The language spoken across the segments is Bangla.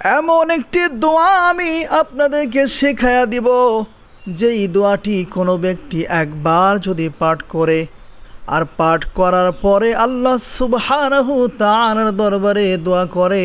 এমন একটি দোয়া আমি আপনাদেরকে শেখায়া দিব, যেই দোয়াটি কোনো ব্যক্তি একবার যদি পাঠ করে, আর পাঠ করার পরে আল্লাহ সুবহানাহু তাআলার দরবারে দোয়া করে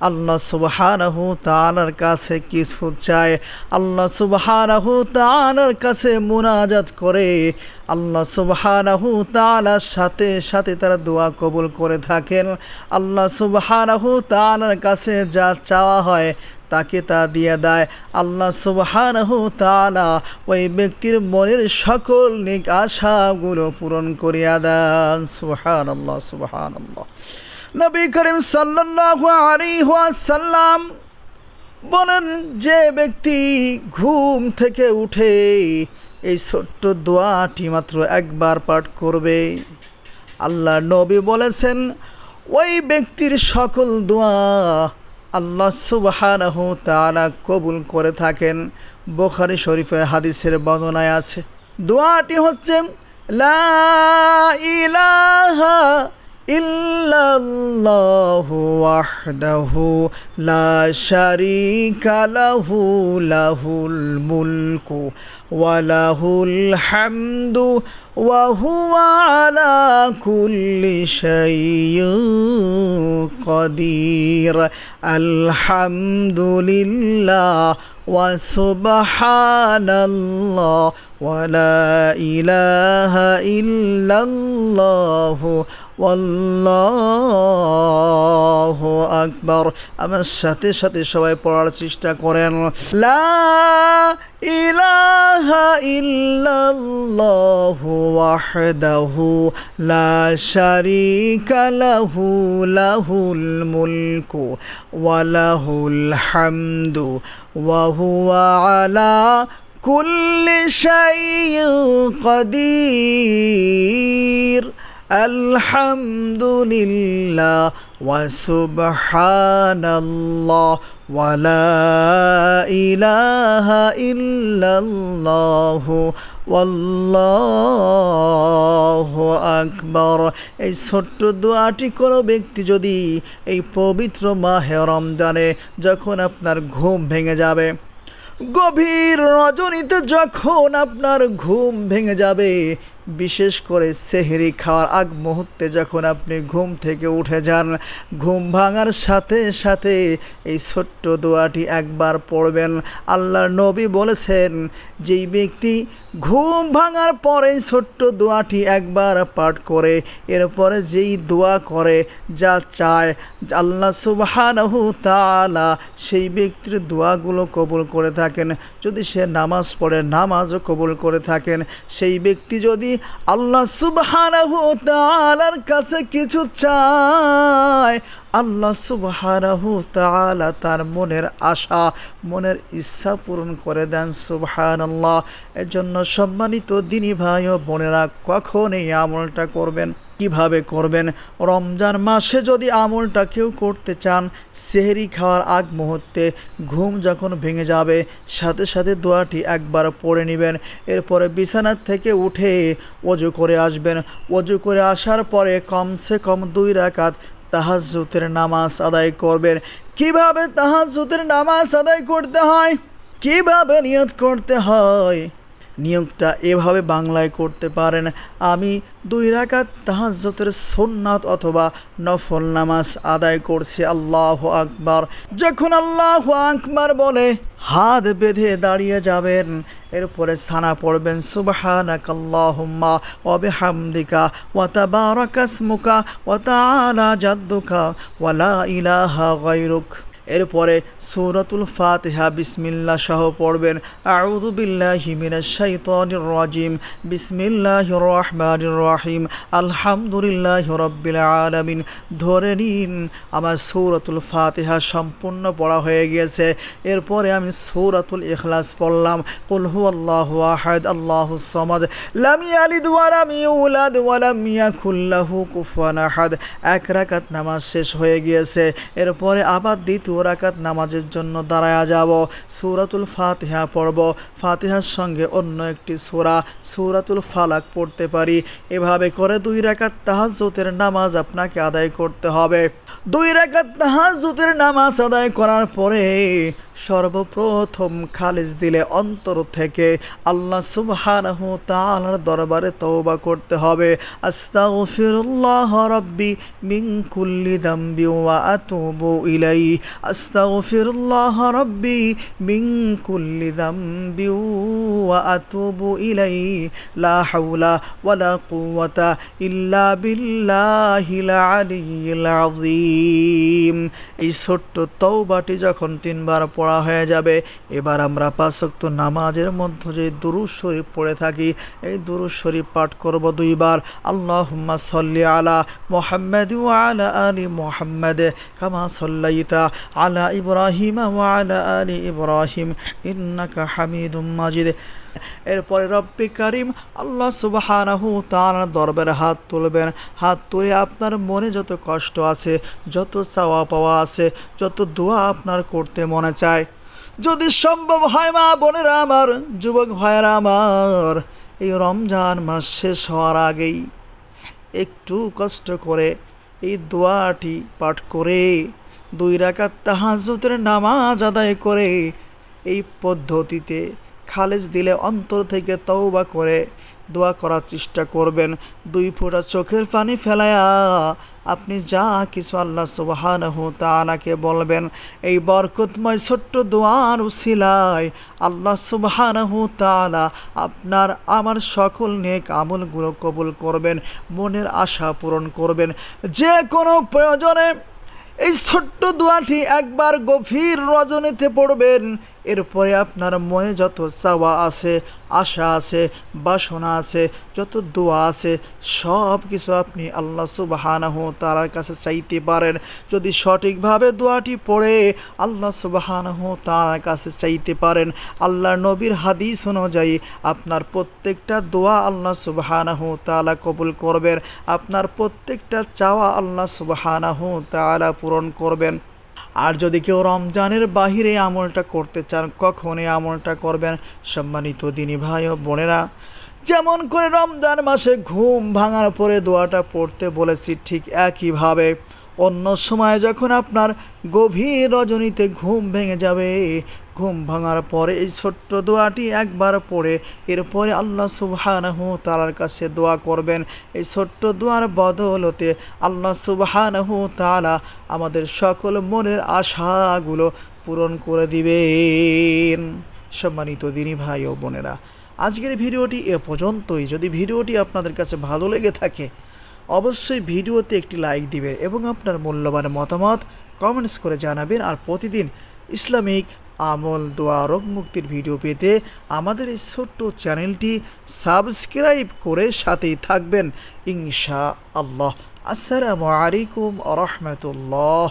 আল্লাহ সুবহানাহু তাআলার কাছে কিছু চায়। আল্লাহ সুবহানাহু তাআলার কাছে মুনাজাত করে। আল্লাহ সুবহানাহু তাআলার সাথে সাথে তারা দোয়া কবুল করে থাকেন। আল্লাহ সুবহানাহু তাআলার কাছে যা চাওয়া হয় তাকে তা দিয়ে দেয়। আল্লাহ সুবহানাহু তাআলা ওই ব্যক্তির মনের সকল নিক আশাগুলো পূরণ করিয়া দেন। সুবহানাল্লাহ সুবহানাল্লাহ। নবী করিম ওয়াসাল্লাম বলেন, যে ব্যক্তি ঘুম থেকে উঠে এই ছোট্ট দোয়াটি মাত্র একবার পাঠ করবে আল্লাহ নবী বলেছেন, ওই ব্যক্তির সকল দোয়া আল্লাহ সুবহানাহু তাআলা কবুল করে থাকেন। বোখারি শরীফের হাদিসের বর্ণনায় আছে। দোয়াটি হচ্ছে, লা ইলাহা ইল্লাল্লাহু ওয়াহদাহু লা শারীকা লাহু লাহুল মুলকু ওয়া লাহুল হামদু ওয়া হুয়া আলা কুল্লি শাইইন قدير الحمد لله وسبحان الله ولا إله إلا الله والله أكبر আমার সাথে সাথে সবাই পড়ার চেষ্টা করেন লা ইলাহা ইল্লাল্লাহু ওয়াহদাহু লা শারীকা লাহু লাহুল মুলকু ওয়া লাহুল হামদু ওয়া হুয়া আলা কুল্লি শাইইন قدير الحمد لله وسبحان الله ولا إله إلا الله والله أكبر এই ছোট্ট দোয়াটি কোনো ব্যক্তি যদি এই পবিত্র মাহে রমজানে যখন আপনার ঘুম ভেঙে যাবে গভীর রজনীতে যখন আপনার ঘুম ভেঙে যাবে বিশেষ করে সেহেরি খাওয়ার আগ মুহূর্তে যখন আপনি ঘুম থেকে উঠে যান, ঘুম ভাঙার সাথে সাথে এই ছোট্ট দোয়াটি একবার পড়বেন। আল্লাহর নবী বলেছেন, যেই ব্যক্তি ঘুম ভাঙার পরে ছোট্ট দোয়াটি একবার পাঠ করে, এরপরে যেই দোয়া করে যা চায়, আল্লাহ সুবহানাহু তাআলা সেই ব্যক্তির দোয়াগুলো কবুল করে থাকেন। যদি সে নামাজ পড়ে, নামাজও কবুল করে থাকেন। সেই ব্যক্তি যদি আল্লাহ সুবহানাহু তাআলার কাছে কিছু চায়। আল্লাহ সুবহানাহু তাআলা তার মনের আশা, মনের ইচ্ছা পূরণ করে দেন, সুবহানাল্লাহ। এর জন্য সম্মানিত দিনী ভাই ও বোনেরা, কখনই আমলটা করবেন কীভাবে করবেন? রমজান মাসে যদি আমলটা কেউ করতে চান, সেহরি খাওয়ার আগ মুহূর্তে ঘুম যখন ভেঙে যাবে, সাথে সাথে দোয়াটি একবার পড়ে নেবেন। এরপরে বিছানার থেকে উঠে অজু করে আসবেন। অজু করে আসার পরে কমসে কম দুই রাকাত তাহাজ্জুতের নামাজ আদায় করবেন। কীভাবে তাহাজ্জুতের নামাজ আদায় করতে হয়? কীভাবে নিয়ত করতে হয়? নিয়োগটা এভাবে বাংলায় করতে পারেন। আমি দুই রাকাত তাহাজ্জতের সোননাথ অথবা নফল নামাজ আদায় করছি, আল্লাহ আকবার। যখন আল্লাহ আকবার বলে, হাত বেঁধে দাঁড়িয়ে যাবেন, এরপরে সানা পড়বেন, সুবহানাকাল্লাহুম্মা ওয়া বিহামদিকা ওয়া তাবারাকাসমুকা, ওয়া তাআলা জাদ্দুকা, ওয়া লা ইলাহা গায়রুক। এরপরে সূরাতুল ফাতিহা বিসমিল্লাহ সহ পড়বেন, আউযু বিল্লাহি মিনাশ শাইতানির রাজিম, বিসমিল্লাহির রহমানির রহিম, আলহামদুলিল্লাহি রাব্বিল আলামিন। ধরে নিন, আমার সূরাতুল ফাতিহা সম্পূর্ণ পড়া হয়ে গিয়েছে। এরপরে আমি সূরাতুল ইখলাস পড়লাম, কুল হুয়াল্লাহু আহাদ, আল্লাহুস সামাদ, লাম ইয়ালিদ ওয়া লাম ইউলাদ ওয়া লাম ইয়াকুল লাহু আহাদ। এক রাকাত নামাজ শেষ হয়ে গিয়েছে। এরপরে আবার দ্বিতীয় দুরাকাত নামাজের জন্য দাঁড়ায়া যাব। সুরাতুল ফাতিহা পড়ব। ফাতিহার সঙ্গে অন্য একটি সোরা, সুরাতুল ফালাক পড়তে পারি। এভাবে করে দুই রাকাত তাহাজ্জুদের নামাজ আপনাকে আদায় করতে হবে। দুই রাকাত তাহাজ্জুদের নামাজ আদায় করার পরে সর্বপ্রথম খালিজ দিলে অন্তর থেকে আল্লাহ সুবহানাহু তাআলার দরবারে তওবা করতে হবে। আস্তাগফিরুল্লাহ রাব্বি মিন কুল্লি দামবি ওয়া আতুবু ইলাইহি। আস্তাগফিরুল্লাহ রাব্বি মিন কুল্লি দামবি ওয়া আতুবু ইলাইহি। লা হাওলা ওয়ালা কুওয়াতা ইল্লা বিল্লাহিল আলিয়্যিল আযীম। এই ছোট্ট তওবাটি যখন তিনবার পড়া হয়ে যাবে। এবার আমরা পাঁচক্ত নামাজের মধ্যে যে দুরুজ শরীফ পড়ে থাকি, এই দুরুজ শরীফ পাঠ করব দুইবার। আল্লাহ সল্লি আলা মোহাম্মদ আলা আলি মোহাম্মদ, কামা সল্লাইতা আলা ইব্রাহিম ওয়ালা আলা আলি ইব্রাহিম, ইন্নাকা হামিদুম মাজিদ। এরপরে রব্বি করিম আল্লাহ সুবহানাহু তাআলার দরবারে হাত তুলবেন। হাত তুলে আপনার মনে যত কষ্ট আছে, যত চাওয়া পাওয়া আছে, যত দোয়া আপনার করতে মনে চায়। যদি সম্ভব হয় মা বোনেরা আমার, যুবক ভাইয়েরা আমার, এই রমজান মাস শেষ হওয়ার আগেই একটু কষ্ট করে এই দোয়াটি পাঠ করে, দুই রাকাত তাহাজ্জুদের নামাজ আদায় করে এই পদ্ধতিতে খালেজ দিলে অন্তর থেকে তওবা করে দোয়া করার চেষ্টা করবেন। দুই ফোঁটা চোখের পানি ফেলায়া আপনি যা কিছু আল্লাহ সুবহানাহু তাআলাকে বলবেন, এই বরকতময় ছোট্ট দোয়ার উসিলায় আল্লাহ সুবহানাহু তাআলা আপনার, আমার সকল নেক আমলগুলো কবুল করবেন, মনের আশা পূরণ করবেন। যে কোনো প্রয়োজনে এই ছোট্ট দোয়াটি একবার গভীর রজনীতে পড়বেন। এরপরে আপনার মনে যত চাওয়া আছে, আশা আছে, বাসনা আছে, যত দোয়া আছে, সব কিছু আপনি আল্লাহ সুবাহানাহু তার কাছে চাইতে পারেন। যদি সঠিকভাবে দোয়াটি পড়ে, আল্লাহ সুবাহানাহু তার কাছে চাইতে পারেন। আল্লাহ নবীর হাদিস অনুযায়ী আপনার প্রত্যেকটা দোয়া আল্লাহ সুবাহানাহু তাআলা কবুল করবেন। আপনার প্রত্যেকটা চাওয়া আল্লাহ সুবাহানাহু তাআলা পূরণ করবেন। আর যদি কেউ রমজানের বাহিরে আমলটা করতে চান কখন এই আমলটা করবেন সম্মানিত দিনী ভাই ও বোনেরা। যেমন করে রমজান মাসে ঘুম ভাঙার পরে দোয়াটা পড়তে বলেছি ঠিক একইভাবে। অন্য সময় যখন আপনার গভীর রজনীতে ঘুম ভেঙে যাবে ঘুম ভাঙার পরে এই ছোট্ট দোয়াটি একবার পড়ে এরপরে আল্লাহ সুবহানাহু তাআলার কাছে দোয়া করবেন। এই ছোট্ট দোয়ার বদলতে আল্লাহ সুবহানাহু তালা আমাদের সকল মনের আশাগুলো পূরণ করে দিবেন। সম্মানিত দিনী ভাই ও বোনেরা, আজকের ভিডিওটি এ পর্যন্তই। যদি ভিডিওটি আপনাদের কাছে ভালো লেগে থাকে, অবশ্যই ভিডিওতে একটি লাইক দিবেন এবং আপনার মূল্যবান মতামত কমেন্টস করে জানাবেন। আর প্রতিদিন ইসলামিক আমল দোয়া রোগ মুক্তির ভিডিও পেতে আমাদের এই ছোট্ট চ্যানেলটি সাবস্ক্রাইব করে সাথেই থাকবেন। ইনশা আল্লাহ আসসালামু আলাইকুম রহমতুল্লাহ।